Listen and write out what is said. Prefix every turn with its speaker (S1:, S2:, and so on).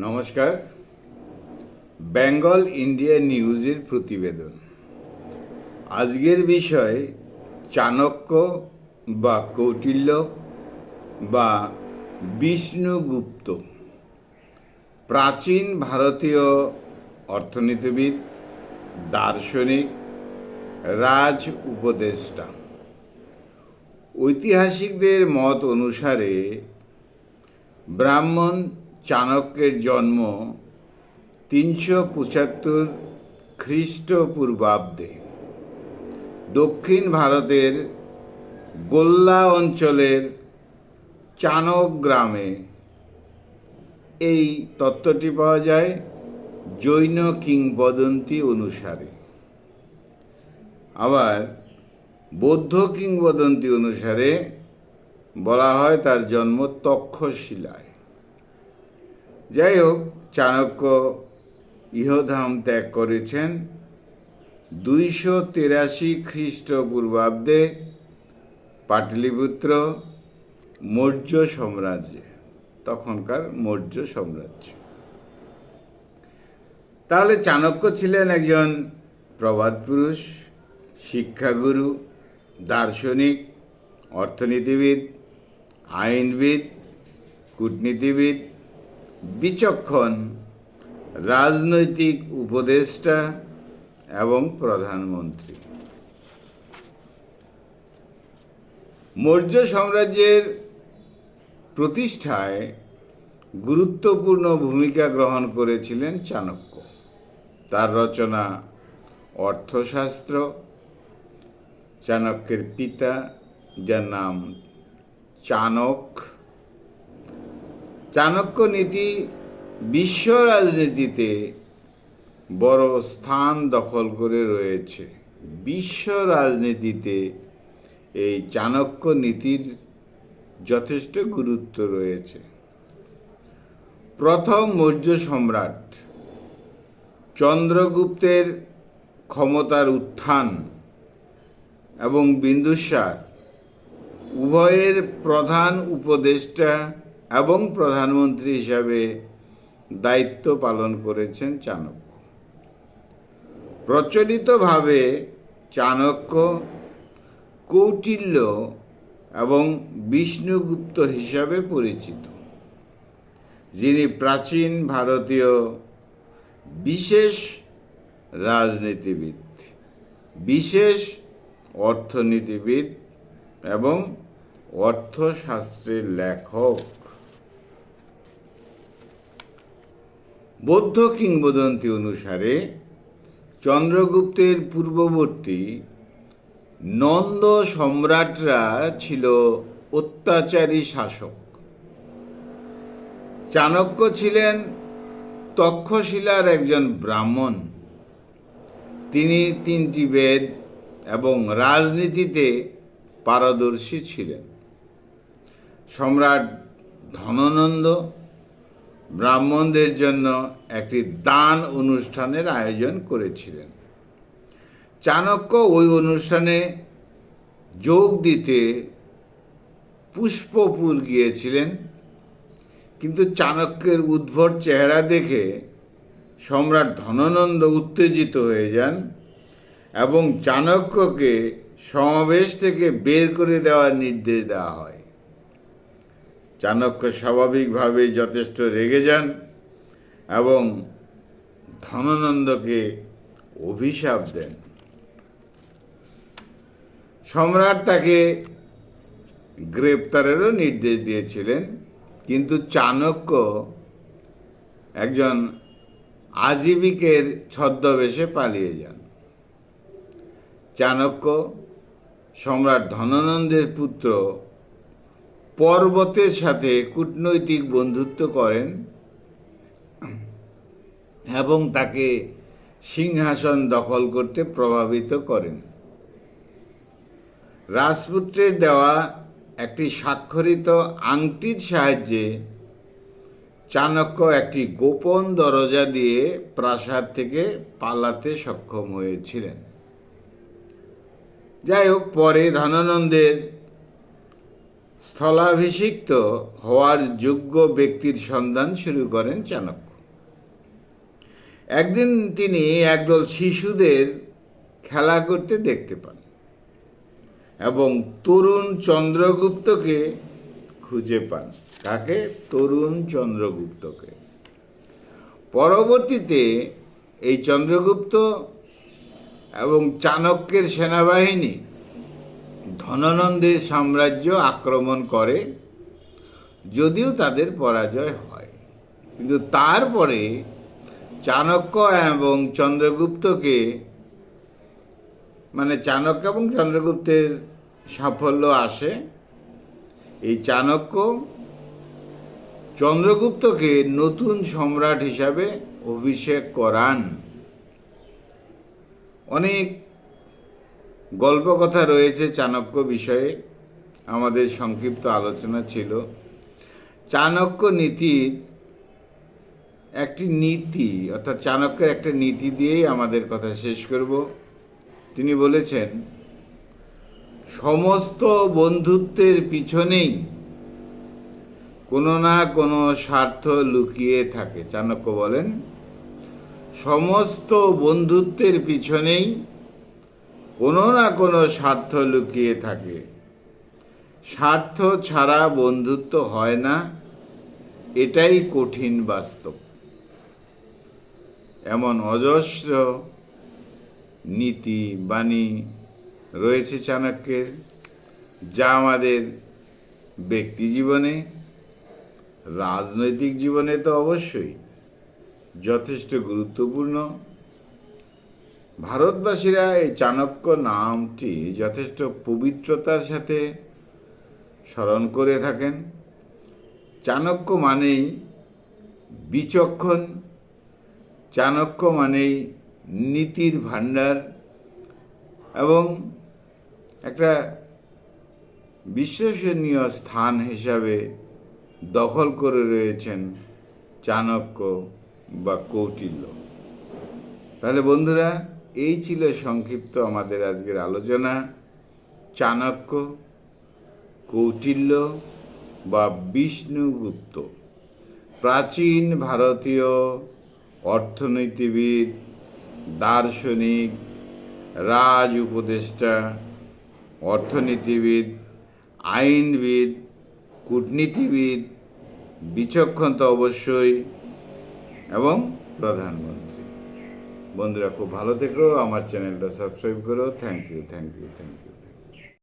S1: নমস্কার। বেঙ্গল ইন্ডিয়া নিউজের প্রতিবেদন। আজকের বিষয় চাণক্য বা কৌটিল্য বা বিষ্ণুগুপ্ত, প্রাচীন ভারতীয় অর্থনীতিবিদ, দার্শনিক, রাজ উপদেষ্টা। ঐতিহাসিকদের মত অনুসারে ব্রাহ্মণ চাণক্যের জন্ম তিনশো পঁচাত্তর খ্রিস্টপূর্বাব্দে। দক্ষিণ ভারতের গোল্লা অঞ্চলের চাণক গ্রামে এই তত্ত্বটি পাওয়া যায় জৈন কিংবদন্তি অনুসারে। আবার বৌদ্ধ কিংবদন্তি অনুসারে বলা হয় তার জন্ম তক্ষশিলায়। যাই হোক চাণক্য ইহধাম ত্যাগ করেছেন। দুইশো তেরাশি খ্রিস্টপূর্বাব্দে পাটলিপুত্র মৌর্য সাম্রাজ্যে, তখনকার মৌর্য সাম্রাজ্য। তাহলে চাণক্য ছিলেন একজন প্রবাদ পুরুষ, শিক্ষাগুরু, দার্শনিক, অর্থনীতিবিদ, আইনবিদ, কূটনীতিবিদ বিচক্ষণ, রাজনৈতিক উপদেষ্টা এবং প্রধানমন্ত্রী। মৌর্য সাম্রাজ্যের প্রতিষ্ঠায় গুরুত্বপূর্ণ ভূমিকা গ্রহণ করেছিলেন চাণক্য। তার রচনা অর্থশাস্ত্র, চাণক্যের পিতা যার নাম চাণক। চাণক্য নীতি বিশ্ব রাজনীতিতে বড় স্থান দখল করে রয়েছে। বিশ্ব রাজনীতিতে এই চাণক্য নীতির যথেষ্ট গুরুত্ব রয়েছে। প্রথম মৌর্য সম্রাট চন্দ্রগুপ্তের ক্ষমতার উত্থান এবং বিন্দুসার উভয়ের প্রধান উপদেষ্টা এবং প্রধানমন্ত্রী হিসাবে দায়িত্ব পালন করেছেন চাণক্য। প্রচলিতভাবে চাণক্য, কৌটিল্য এবং বিষ্ণুগুপ্ত হিসাবে পরিচিত। যিনি প্রাচীন ভারতীয়, বিশেষ রাজনীতিবিদ, বিশেষ অর্থনীতিবিদ এবং অর্থশাস্ত্রের লেখক। বৌদ্ধ কিংবদন্তি অনুসারে চন্দ্রগুপ্তের পূর্ববর্তী নন্দ সম্রাটরা ছিল অত্যাচারী শাসক। চাণক্য ছিলেন তক্ষশিলার একজন ব্রাহ্মণ। তিনি তিনটি বেদ এবং রাজনীতিতে পারদর্শী ছিলেন। সম্রাট ধননন্দ ব্রাহ্মণদের জন্য একটি দান অনুষ্ঠানের আয়োজন করেছিলেন। চাণক্য ওই অনুষ্ঠানে যোগ দিতে পুষ্পপুর গিয়েছিলেন, কিন্তু চাণক্যের উদ্ভট চেহারা দেখে সম্রাট ধননন্দ উত্তেজিত হয়ে যান এবং চাণক্যকে সমাবেশ থেকে বের করে দেওয়ার নির্দেশ দেওয়া হয়। চাণক্য স্বাভাবিকভাবে যথেষ্ট রেগে যান এবং ধননন্দকে অভিশাপ দেন। সম্রাট তাকে গ্রেপ্তারেরও নির্দেশ দিয়েছিলেন, কিন্তু চাণক্য একজন আজীবিকের ছদ্মবেশে পালিয়ে যান। চাণক্য সম্রাট ধননন্দের পুত্র পর্বতের সাথে কূটনৈতিক বন্ধুত্ব করেন এবং তাকে সিংহাসন দখল করতে প্রভাবিত করেন। রাজপুত্রের দেওয়া একটি স্বাক্ষরিত আংটির সাহায্যে চাণক্য একটি গোপন দরজা দিয়ে প্রাসাদ থেকে পালাতে সক্ষম হয়েছিলেন। যাই হোক, পরে ধনানন্দের স্থলাভিষিক্ত হওয়ার যোগ্য ব্যক্তির সন্ধান শুরু করেন চাণক্য। একদিন তিনি একদল শিশুদের খেলা করতে দেখতে পান এবং তরুণ চন্দ্রগুপ্তকে খুঁজে পান। কাকে? তরুণ চন্দ্রগুপ্তকে। পরবর্তীতে এই চন্দ্রগুপ্ত এবং চাণক্যের সেনাবাহিনী ধননন্দের সাম্রাজ্য আক্রমণ করে, যদিও তাদের পরাজয় হয়। কিন্তু তারপরে চাণক্য এবং চন্দ্রগুপ্তকে মানে চাণক্য এবং চন্দ্রগুপ্তের সাফল্য আসে। এই চাণক্য চন্দ্রগুপ্তকে নতুন সম্রাট হিসাবে অভিষেক করান। অনেক গল্পকথা রয়েছে চাণক্য বিষয়ে। আমাদের সংক্ষিপ্ত আলোচনা ছিল। চাণক্য নীতির একটি নীতি, অর্থাৎ চাণক্যের একটা নীতি দিয়েই আমাদের কথা শেষ করব। তিনি বলেছেন, সমস্ত বন্ধুত্বের পিছনেই কোনো না কোনো স্বার্থ লুকিয়ে থাকে। চাণক্য বলেন, সমস্ত বন্ধুত্বের পিছনেই কোনো না কোনো স্বার্থ লুকিয়ে থাকে। স্বার্থ ছাড়া বন্ধুত্ব হয় না, এটাই কঠিন বাস্তব। এমন অজস্র নীতি বাণী রয়েছে চাণক্যের, যা আমাদের ব্যক্তি জীবনে, রাজনৈতিক জীবনে তো অবশ্যই যথেষ্ট গুরুত্বপূর্ণ। ভারতবাসীরা এই চাণক্য নামটি যথেষ্ট পবিত্রতার সাথে স্মরণ করে থাকেন। চাণক্য মানেই বিচক্ষণ, চাণক্য মানেই নীতির ভাণ্ডার এবং একটা বিশ্বসনীয় স্থান হিসাবে দখল করে রয়েছেন চাণক্য বা কৌটিল্য। তাহলে বন্ধুরা এই ছিল সংক্ষিপ্ত আমাদের আজকের আলোচনা। চাণক্য, কৌটিল্য বা বিষ্ণুগুপ্ত প্রাচীন ভারতীয় অর্থনীতিবিদ, দার্শনিক, রাজ উপদেষ্টা, অর্থনীতিবিদ, আইনবিদ, কূটনীতিবিদ বিচক্ষণ তো অবশ্যই, এবং প্রধানমন্ত্রী। বন্ধুরা খুব ভালো থেকো আমার চ্যানেলটা সাবস্ক্রাইব করো thank you thank you thank you